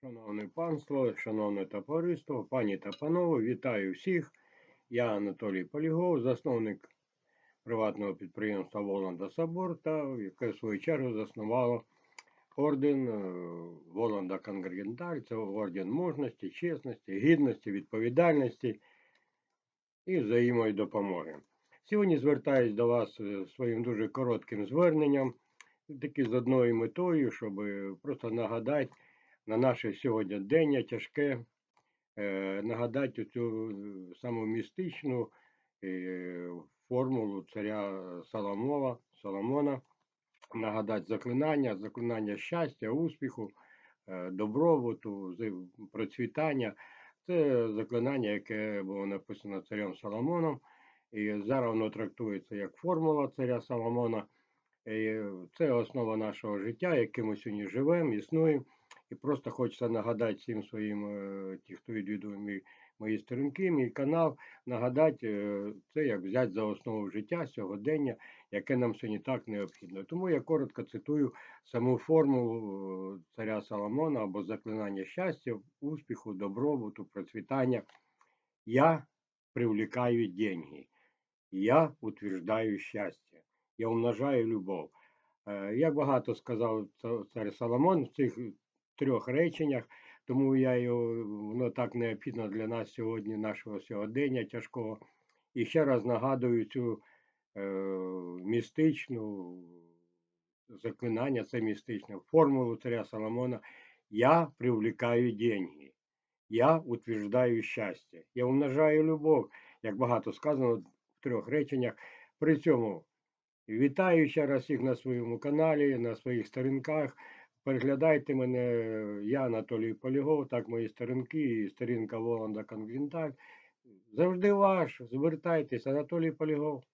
Шановне панство, шановне товариство, пані та панове, вітаю всіх. Я Анатолій Полігов, засновник приватного підприємства Воланда Собор, та яке в свою чергу заснувало орден е, Воланда Конгрегенталь. Це орден мужності, чесності, гідності, відповідальності і взаємої допомоги. Сьогодні звертаюсь до вас своїм дуже коротким зверненням, таки з одною метою, щоб просто нагадати на наше сьогодні дення тяжке, е, нагадати цю саму містичну е, формулу царя Соломова, Соломона, нагадати заклинання, заклинання щастя, успіху, е, добробуту, процвітання. Це заклинання, яке було написано царем Соломоном. І зараз воно трактується як формула царя Соломона. І Це основа нашого життя, яким ми сьогодні живемо, існуємо. І просто хочеться нагадати всім своїм, е, ті, хто відвідує мій, мої сторінки, мій канал, нагадати е, це, як взяти за основу життя сьогодення, яке нам сьогодні так необхідно. Тому я коротко цитую саму формулу е, царя Соломона або заклинання щастя, успіху, добробуту, процвітання. Я привлекаю деньги. Я утверждаю щастя. Я умножаю любов. Е, Як багато сказав цар Соломон в цих трьох реченнях, тому я його, воно так необхідно для нас сьогодні, нашого сьогодення тяжкого. І ще раз нагадую цю е, містичну заклинання, це містичне, формулу царя Соломона. Я привлекаю деньги. Я утверждаю щастя. Я умножаю любов, як багато сказано в трьох реченнях. При цьому вітаю ще раз всіх на своєму каналі, на своїх сторінках. Переглядайте мене, я Анатолій Полігов, так мої сторінки і сторінка Воланда Конгвінталь. Завжди ваш, звертайтесь, Анатолій Полігов.